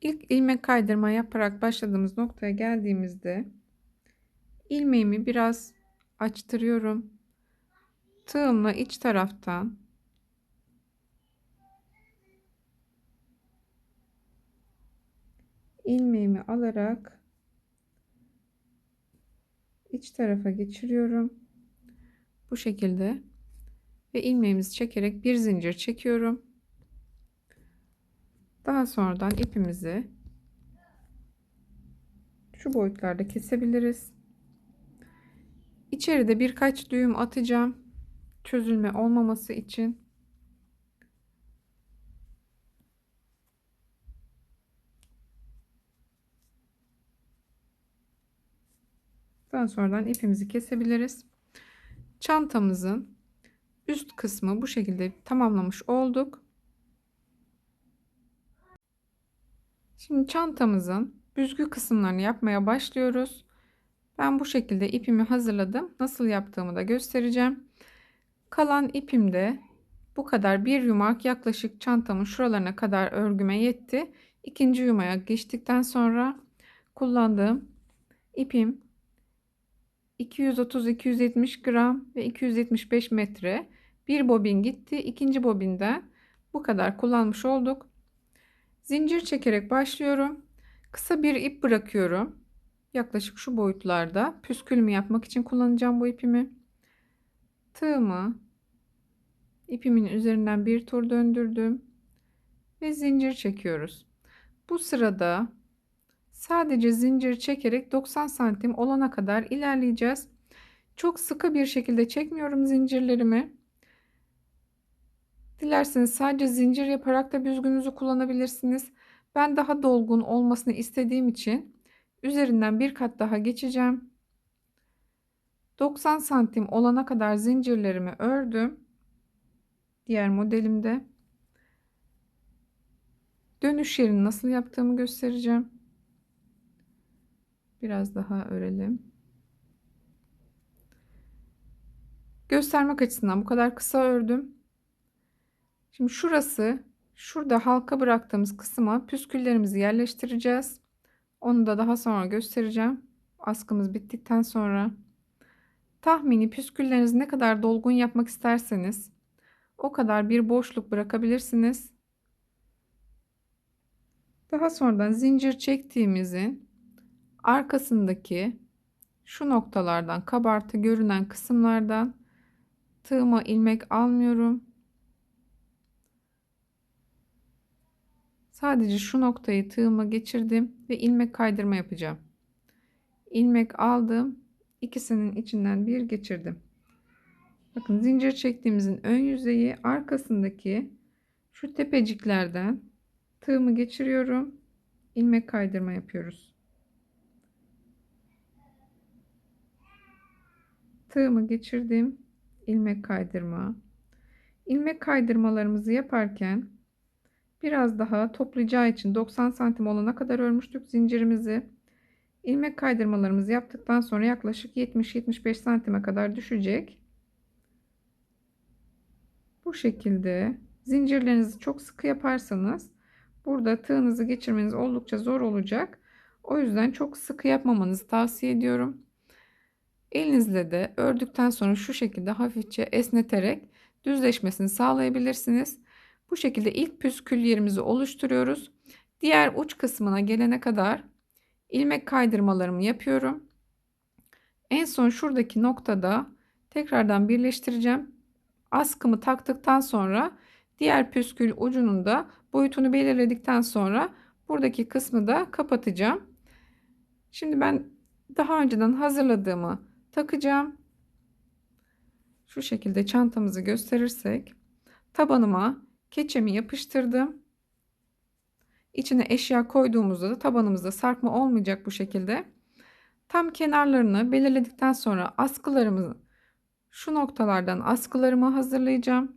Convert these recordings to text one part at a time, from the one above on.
İlk ilmek kaydırma yaparak başladığımız noktaya geldiğimizde ilmeğimi biraz açtırıyorum. Tığımla iç taraftan ilmeğimi alarak iç tarafa geçiriyorum. Bu şekilde ve ilmeğimizi çekerek bir zincir çekiyorum. Daha sonradan ipimizi şu boyutlarda kesebiliriz. İçeride birkaç düğüm atacağım. Çözülme olmaması için. Daha sonradan ipimizi kesebiliriz. Çantamızın üst kısmı bu şekilde tamamlamış olduk. Şimdi çantamızın büzgü kısımlarını yapmaya başlıyoruz. Ben bu şekilde ipimi hazırladım. Nasıl yaptığımı da göstereceğim. Kalan ipimde bu kadar bir yumak yaklaşık çantamın şuralarına kadar örgüme yetti. İkinci yumaya geçtikten sonra kullandığım ipim 230-270 gram ve 275 metre. Bir bobin gitti. İkinci bobinden bu kadar kullanmış olduk. Zincir çekerek başlıyorum. Kısa bir ip bırakıyorum. Yaklaşık şu boyutlarda püskülümü yapmak için kullanacağım bu ipimi. Tığımı ipimin üzerinden bir tur döndürdüm ve zincir çekiyoruz. Bu sırada sadece zincir çekerek 90 santim olana kadar ilerleyeceğiz. Çok sıkı bir şekilde çekmiyorum zincirlerimi. Dilerseniz sadece zincir yaparak da büzgünüzü kullanabilirsiniz. Ben daha dolgun olmasını istediğim için üzerinden bir kat daha geçeceğim. 90 santim olana kadar zincirlerimi ördüm. Diğer modelimde. Dönüş yerini nasıl yaptığımı göstereceğim. Biraz daha örelim. Göstermek açısından bu kadar kısa ördüm. Şimdi şurası şurada halka bıraktığımız kısma püsküllerimizi yerleştireceğiz. Onu da daha sonra göstereceğim. Askımız bittikten sonra. Tahmini püsküllerinizi ne kadar dolgun yapmak isterseniz o kadar bir boşluk bırakabilirsiniz. Daha sonradan zincir çektiğimizin arkasındaki şu noktalardan kabartı görünen kısımlardan tığıma ilmek almıyorum. Sadece şu noktayı tığıma geçirdim ve ilmek kaydırma yapacağım. İlmek aldım. ikisinin içinden bir geçirdim. Bakın zincir çektiğimizin ön yüzeyi arkasındaki şu tepeciklerden tığımı geçiriyorum. ilmek kaydırma yapıyoruz. Tığımı geçirdim. ilmek kaydırma. İlmek kaydırmalarımızı yaparken biraz daha toplayacağı için 90 santim olana kadar örmüştük zincirimizi. İlmek kaydırmalarımızı yaptıktan sonra yaklaşık 70-75 santime kadar düşecek. Bu şekilde zincirlerinizi çok sıkı yaparsanız burada tığınızı geçirmeniz oldukça zor olacak. O yüzden çok sıkı yapmamanızı tavsiye ediyorum. Elinizle de ördükten sonra şu şekilde hafifçe esneterek düzleşmesini sağlayabilirsiniz. Bu şekilde ilk püskül yerimizi oluşturuyoruz. Diğer uç kısmına gelene kadar ilmek kaydırmalarımı yapıyorum. En son şuradaki noktada tekrardan birleştireceğim. Askımı taktıktan sonra diğer püskül ucunun da boyutunu belirledikten sonra buradaki kısmı da kapatacağım. Şimdi ben daha önceden hazırladığımı takacağım. Şu şekilde çantamızı gösterirsek tabanıma keçemi yapıştırdım. İçine eşya koyduğumuzda da tabanımızda sarkma olmayacak bu şekilde. Tam kenarlarını belirledikten sonra askılarımı şu noktalardan askılarımı hazırlayacağım.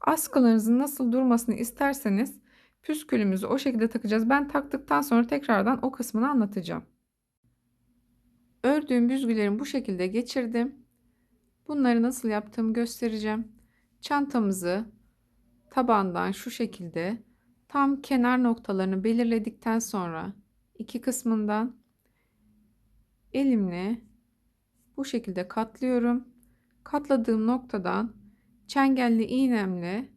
Askılarınızın nasıl durmasını isterseniz püskülümüzü o şekilde takacağız. Ben taktıktan sonra tekrardan o kısmını anlatacağım. Ördüğüm büzgülerimi bu şekilde geçirdim. Bunları nasıl yaptığımı göstereceğim. çantamızı tabandan şu şekilde tam kenar noktalarını belirledikten sonra iki kısmından elimle bu şekilde katlıyorum. Katladığım noktadan çengelli iğnemle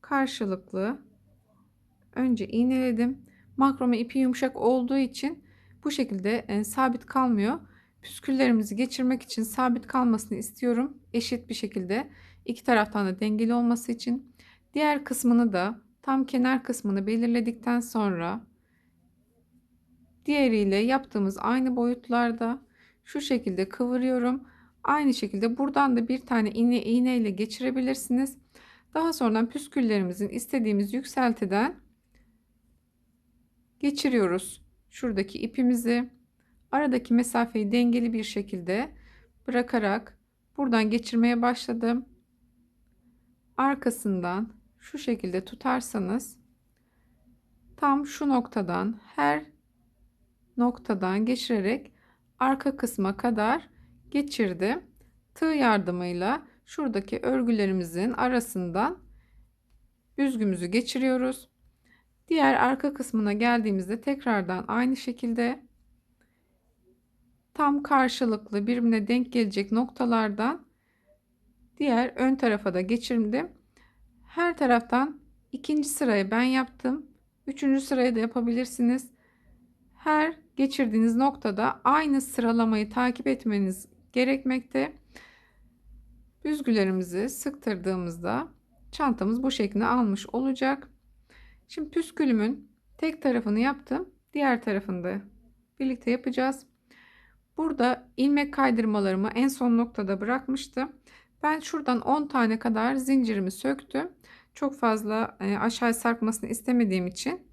karşılıklı önce iğneledim. Makrome ipi yumuşak olduğu için bu şekilde e, sabit kalmıyor. Püsküllerimizi geçirmek için sabit kalmasını istiyorum. Eşit bir şekilde iki taraftan da dengeli olması için. Diğer kısmını da tam kenar kısmını belirledikten sonra diğeriyle yaptığımız aynı boyutlarda şu şekilde kıvırıyorum. Aynı şekilde buradan da bir tane iğne iğne ile geçirebilirsiniz. Daha sonra püsküllerimizin istediğimiz yükseltiden geçiriyoruz. Şuradaki ipimizi aradaki mesafeyi dengeli bir şekilde bırakarak buradan geçirmeye başladım. Arkasından şu şekilde tutarsanız tam şu noktadan her noktadan geçirerek arka kısma kadar geçirdim. Tığ yardımıyla şuradaki örgülerimizin arasından büzgümüzü geçiriyoruz. Diğer arka kısmına geldiğimizde tekrardan aynı şekilde tam karşılıklı birbirine denk gelecek noktalardan diğer ön tarafa da geçirdim. Her taraftan ikinci sırayı ben yaptım. Üçüncü sırayı da yapabilirsiniz. Her geçirdiğiniz noktada aynı sıralamayı takip etmeniz gerekmekte. Büzgülerimizi sıktırdığımızda çantamız bu şeklini almış olacak. Şimdi püskülümün tek tarafını yaptım. Diğer tarafını da birlikte yapacağız. Burada ilmek kaydırmalarımı en son noktada bırakmıştım. Ben şuradan 10 tane kadar zincirimi söktüm. Çok fazla e, aşağı sarkmasını istemediğim için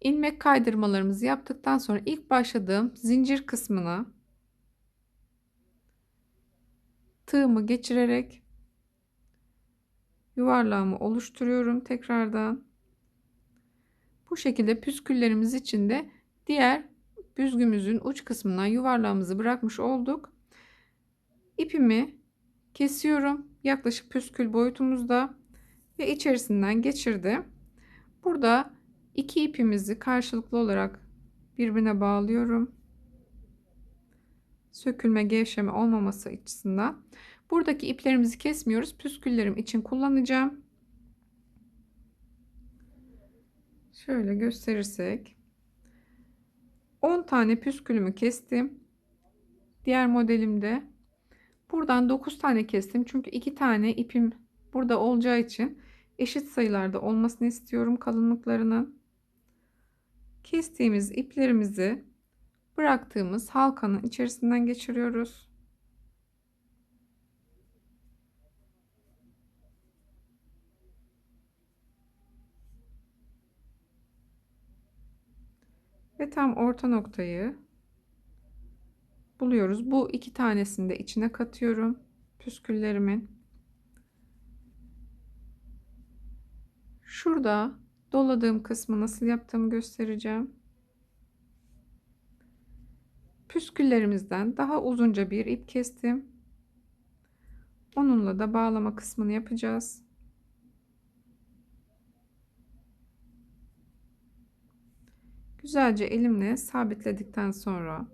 ilmek kaydırmalarımızı yaptıktan sonra ilk başladığım zincir kısmına tığımı geçirerek yuvarlağımı oluşturuyorum tekrardan. Bu şekilde püsküllerimiz için de diğer büzgümüzün uç kısmından yuvarlağımızı bırakmış olduk. İpimi kesiyorum. Yaklaşık püskül boyutumuzda ve içerisinden geçirdim. Burada iki ipimizi karşılıklı olarak birbirine bağlıyorum. Sökülme, gevşeme olmaması açısından. Buradaki iplerimizi kesmiyoruz. Püsküllerim için kullanacağım. Şöyle gösterirsek 10 tane püskülümü kestim. Diğer modelimde buradan 9 tane kestim. Çünkü 2 tane ipim burada olacağı için eşit sayılarda olmasını istiyorum kalınlıklarının. Kestiğimiz iplerimizi bıraktığımız halkanın içerisinden geçiriyoruz. Tam orta noktayı buluyoruz. Bu iki tanesini de içine katıyorum. Püsküllerimin. Şurada doladığım kısmı nasıl yaptığımı göstereceğim. Püsküllerimizden daha uzunca bir ip kestim. Onunla da bağlama kısmını yapacağız. Güzelce elimle sabitledikten sonra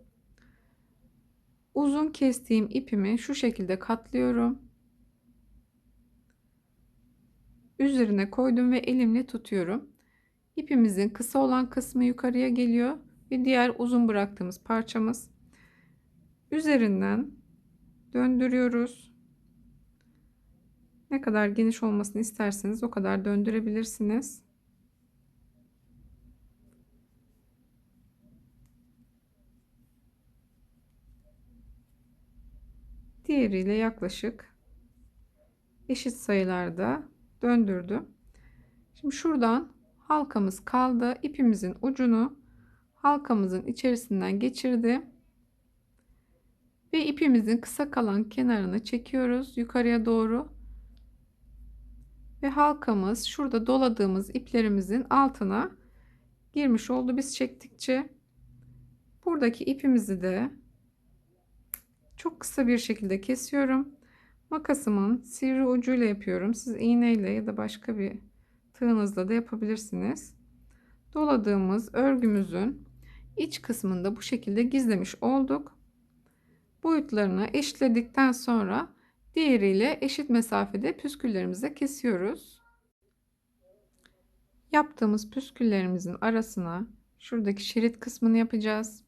uzun kestiğim ipimi şu şekilde katlıyorum. Üzerine koydum ve elimle tutuyorum. İpimizin kısa olan kısmı yukarıya geliyor ve diğer uzun bıraktığımız parçamız üzerinden döndürüyoruz. Ne kadar geniş olmasını isterseniz o kadar döndürebilirsiniz. Diğeriyle yaklaşık eşit sayılarda döndürdüm. Şimdi şuradan halkamız kaldı. İpimizin ucunu halkamızın içerisinden geçirdi. Ve ipimizin kısa kalan kenarını çekiyoruz yukarıya doğru. Ve halkamız şurada doladığımız iplerimizin altına girmiş oldu biz çektikçe. Buradaki ipimizi de çok kısa bir şekilde kesiyorum. Makasımın sivri ucuyla yapıyorum. Siz iğneyle ya da başka bir tığınızla da yapabilirsiniz. Doladığımız örgümüzün iç kısmında bu şekilde gizlemiş olduk. Boyutlarını eşitledikten sonra diğeriyle eşit mesafede püsküllerimize kesiyoruz. Yaptığımız püsküllerimizin arasına şuradaki şerit kısmını yapacağız.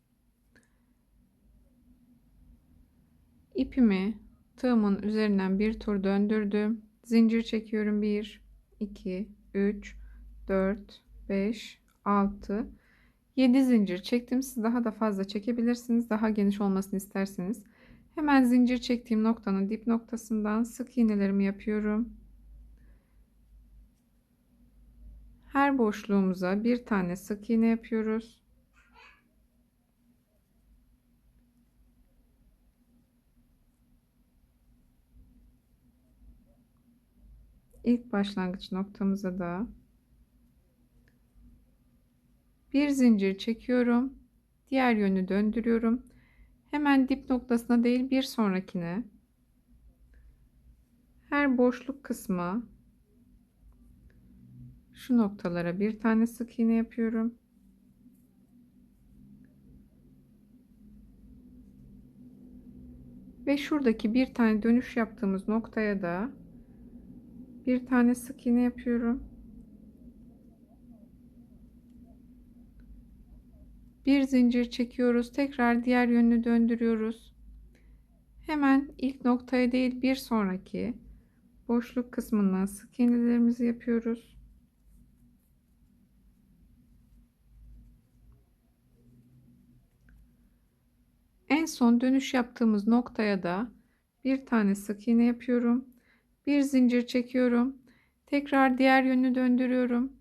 İpimi tığımın üzerinden bir tur döndürdüm. Zincir çekiyorum. 1, 2, 3, 4, 5, 6, 7 zincir çektim. Siz daha da fazla çekebilirsiniz. Daha geniş olmasını isterseniz. Hemen zincir çektiğim noktanın dip noktasından sık iğnelerimi yapıyorum. Her boşluğumuza bir tane sık iğne yapıyoruz. İlk başlangıç noktamıza da bir zincir çekiyorum. Diğer yönü döndürüyorum. Hemen dip noktasına değil bir sonrakine her boşluk kısmı şu noktalara bir tane sık iğne yapıyorum. Ve şuradaki bir tane dönüş yaptığımız noktaya da bir tane sık iğne yapıyorum. Bir zincir çekiyoruz. Tekrar diğer yönünü döndürüyoruz. Hemen ilk noktaya değil bir sonraki boşluk kısmından sık iğnelerimizi yapıyoruz. En son dönüş yaptığımız noktaya da bir tane sık iğne yapıyorum. Bir zincir çekiyorum. Tekrar diğer yönünü döndürüyorum.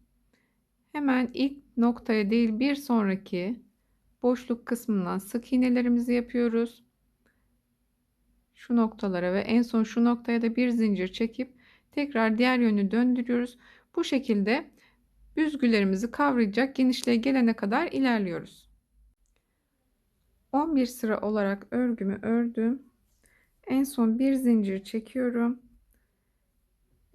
Hemen ilk noktaya değil bir sonraki boşluk kısmından sık iğnelerimizi yapıyoruz. Şu noktalara ve en son şu noktaya da bir zincir çekip tekrar diğer yönü döndürüyoruz. Bu şekilde büzgülerimizi kavrayacak genişliğe gelene kadar ilerliyoruz. 11 sıra olarak örgümü ördüm. En son bir zincir çekiyorum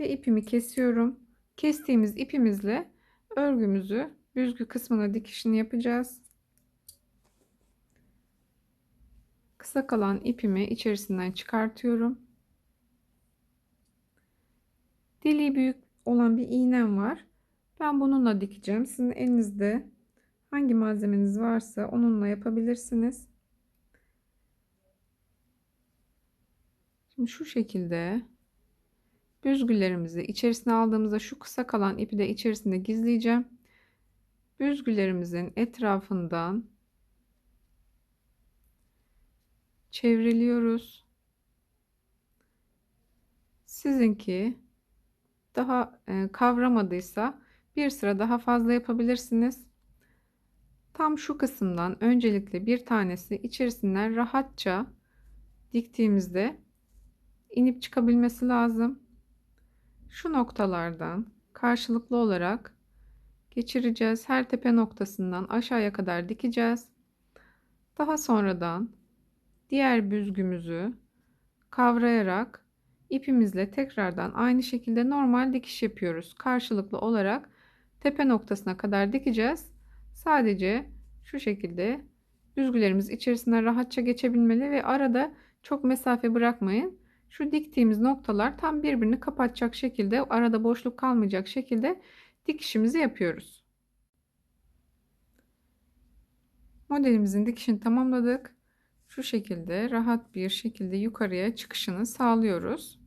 ve ipimi kesiyorum. Kestiğimiz ipimizle örgümüzü büzgü kısmına dikişini yapacağız. Kısa kalan ipimi içerisinden çıkartıyorum. Deliği büyük olan bir iğnem var. Ben bununla dikeceğim. Sizin elinizde hangi malzemeniz varsa onunla yapabilirsiniz. Şimdi şu şekilde büzgülerimizi içerisine aldığımızda şu kısa kalan ipi de içerisinde gizleyeceğim. Büzgülerimizin etrafından çevriliyoruz. Sizinki daha e, kavramadıysa bir sıra daha fazla yapabilirsiniz. Tam şu kısımdan öncelikle bir tanesi içerisinden rahatça diktiğimizde inip çıkabilmesi lazım. Şu noktalardan karşılıklı olarak geçireceğiz. Her tepe noktasından aşağıya kadar dikeceğiz. Daha sonradan diğer büzgümüzü kavrayarak ipimizle tekrardan aynı şekilde normal dikiş yapıyoruz. Karşılıklı olarak tepe noktasına kadar dikeceğiz. Sadece şu şekilde büzgülerimiz içerisinden rahatça geçebilmeli ve arada çok mesafe bırakmayın. Şu diktiğimiz noktalar tam birbirini kapatacak şekilde arada boşluk kalmayacak şekilde dikişimizi yapıyoruz. Modelimizin dikişini tamamladık. Şu şekilde rahat bir şekilde yukarıya çıkışını sağlıyoruz.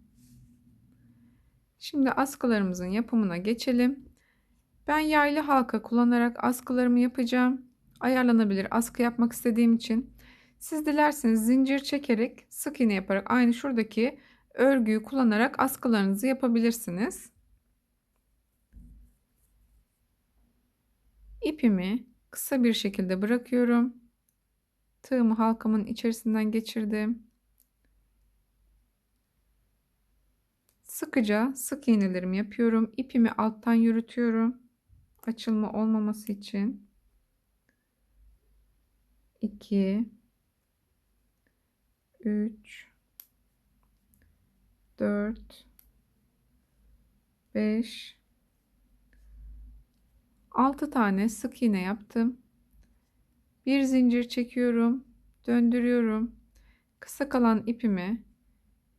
Şimdi askılarımızın yapımına geçelim. Ben yaylı halka kullanarak askılarımı yapacağım. Ayarlanabilir askı yapmak istediğim için. Siz dilerseniz zincir çekerek sık iğne yaparak aynı şuradaki örgüyü kullanarak askılarınızı yapabilirsiniz. İpimi kısa bir şekilde bırakıyorum. Tığımı halkamın içerisinden geçirdim. Sıkıca sık iğnelerimi yapıyorum. İpimi alttan yürütüyorum. Açılma olmaması için. 2 3 4 5 6 tane sık iğne yaptım. Bir zincir çekiyorum, döndürüyorum. Kısa kalan ipimi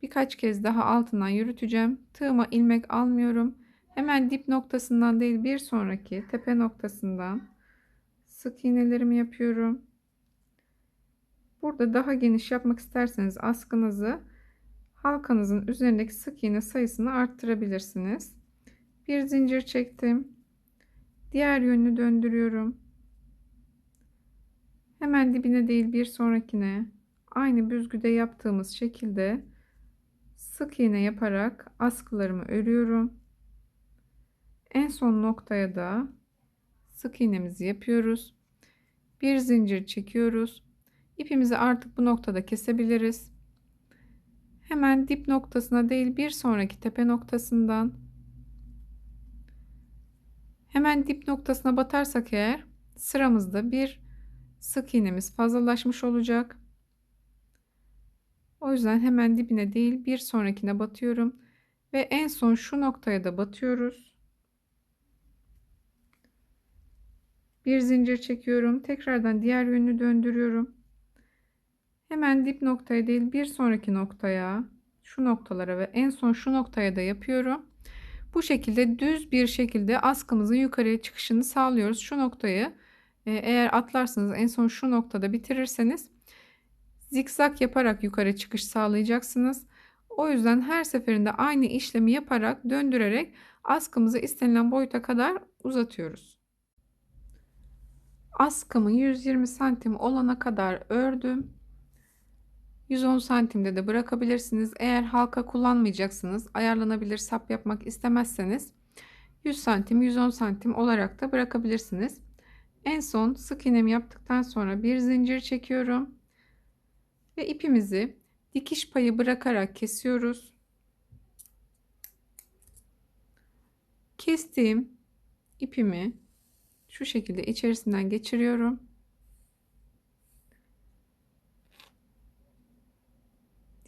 birkaç kez daha altından yürüteceğim. Tığıma ilmek almıyorum. Hemen dip noktasından değil bir sonraki tepe noktasından sık iğnelerimi yapıyorum. Burada daha geniş yapmak isterseniz askınızı halkanızın üzerindeki sık iğne sayısını arttırabilirsiniz. Bir zincir çektim. Diğer yönünü döndürüyorum. Hemen dibine değil bir sonrakine aynı büzgüde yaptığımız şekilde sık iğne yaparak askılarımı örüyorum. En son noktaya da sık iğnemizi yapıyoruz. Bir zincir çekiyoruz. İpimizi artık bu noktada kesebiliriz. Hemen dip noktasına değil bir sonraki tepe noktasından hemen dip noktasına batarsak eğer sıramızda bir sık iğnemiz fazlalaşmış olacak. O yüzden hemen dibine değil bir sonrakine batıyorum ve en son şu noktaya da batıyoruz. Bir zincir çekiyorum. Tekrardan diğer yönünü döndürüyorum. Hemen dip noktaya değil bir sonraki noktaya şu noktalara ve en son şu noktaya da yapıyorum. Bu şekilde düz bir şekilde askımızın yukarıya çıkışını sağlıyoruz. Şu noktayı e, eğer atlarsanız en son şu noktada bitirirseniz zikzak yaparak yukarı çıkış sağlayacaksınız. O yüzden her seferinde aynı işlemi yaparak döndürerek askımızı istenilen boyuta kadar uzatıyoruz. Askımı 120 santim olana kadar ördüm. 110 santimde de bırakabilirsiniz. Eğer halka kullanmayacaksınız, ayarlanabilir sap yapmak istemezseniz 100 santim 110 santim olarak da bırakabilirsiniz. En son sık iğnemi yaptıktan sonra bir zincir çekiyorum. Ve ipimizi dikiş payı bırakarak kesiyoruz. Kestiğim ipimi şu şekilde içerisinden geçiriyorum.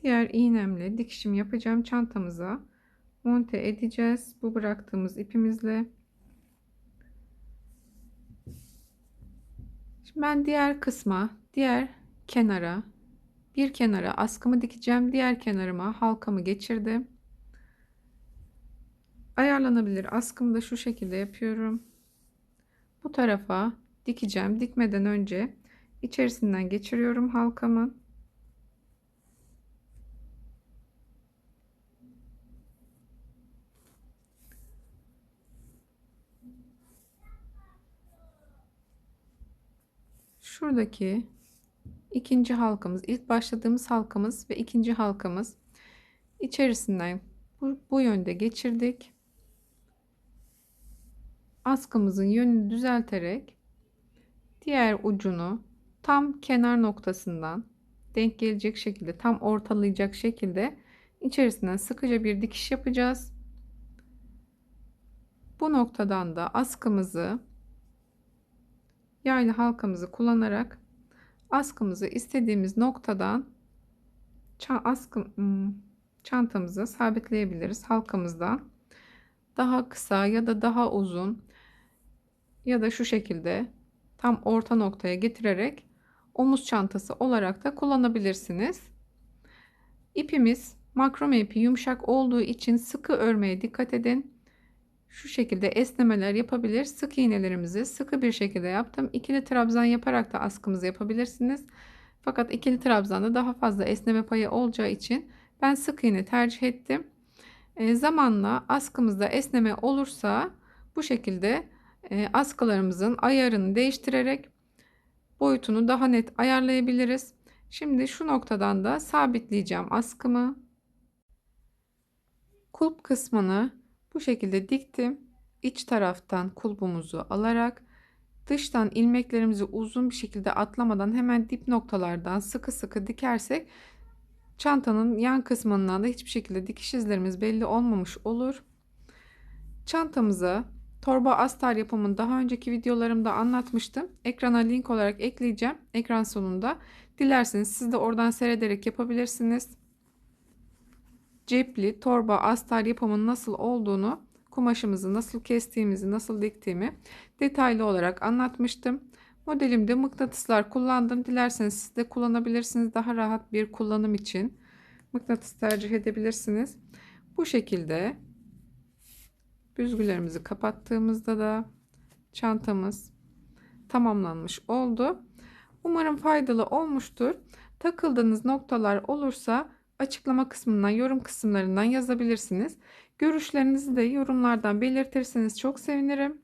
Diğer iğnemle dikişim yapacağım çantamıza monte edeceğiz. Bu bıraktığımız ipimizle. Şimdi ben diğer kısma, diğer kenara, bir kenara askımı dikeceğim. Diğer kenarıma halkamı geçirdim. Ayarlanabilir askımı da şu şekilde yapıyorum. Bu tarafa dikeceğim. Dikmeden önce içerisinden geçiriyorum halkamı. Şuradaki ikinci halkamız, ilk başladığımız halkamız ve ikinci halkamız içerisinden bu, bu yönde geçirdik. Askımızın yönünü düzelterek diğer ucunu tam kenar noktasından denk gelecek şekilde tam ortalayacak şekilde içerisinden sıkıca bir dikiş yapacağız. Bu noktadan da askımızı yaylı halkamızı kullanarak askımızı istediğimiz noktadan askı, hmm, çantamıza sabitleyebiliriz halkamızdan. Daha kısa ya da daha uzun ya da şu şekilde tam orta noktaya getirerek omuz çantası olarak da kullanabilirsiniz. İpimiz makrome ipi yumuşak olduğu için sıkı örmeye dikkat edin şu şekilde esnemeler yapabilir. Sık iğnelerimizi sıkı bir şekilde yaptım. İkili trabzan yaparak da askımızı yapabilirsiniz. Fakat ikili trabzanda daha fazla esneme payı olacağı için ben sık iğne tercih ettim. E, zamanla askımızda esneme olursa bu şekilde e, askılarımızın ayarını değiştirerek boyutunu daha net ayarlayabiliriz. Şimdi şu noktadan da sabitleyeceğim askımı. Kulp kısmını bu şekilde diktim. İç taraftan kulbumuzu alarak dıştan ilmeklerimizi uzun bir şekilde atlamadan hemen dip noktalardan sıkı sıkı dikersek çantanın yan kısmından da hiçbir şekilde dikiş izlerimiz belli olmamış olur. Çantamıza torba astar yapımını daha önceki videolarımda anlatmıştım. Ekrana link olarak ekleyeceğim ekran sonunda. Dilerseniz siz de oradan seyrederek yapabilirsiniz. Cepli, torba, astar yapımının nasıl olduğunu, kumaşımızı nasıl kestiğimizi, nasıl diktiğimi detaylı olarak anlatmıştım. Modelimde mıknatıslar kullandım. Dilerseniz siz de kullanabilirsiniz. Daha rahat bir kullanım için mıknatıs tercih edebilirsiniz. Bu şekilde büzgülerimizi kapattığımızda da çantamız tamamlanmış oldu. Umarım faydalı olmuştur. Takıldığınız noktalar olursa açıklama kısmından, yorum kısımlarından yazabilirsiniz. Görüşlerinizi de yorumlardan belirtirseniz çok sevinirim.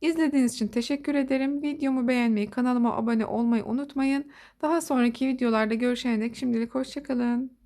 İzlediğiniz için teşekkür ederim. Videomu beğenmeyi, kanalıma abone olmayı unutmayın. Daha sonraki videolarda görüşene dek şimdilik hoşçakalın.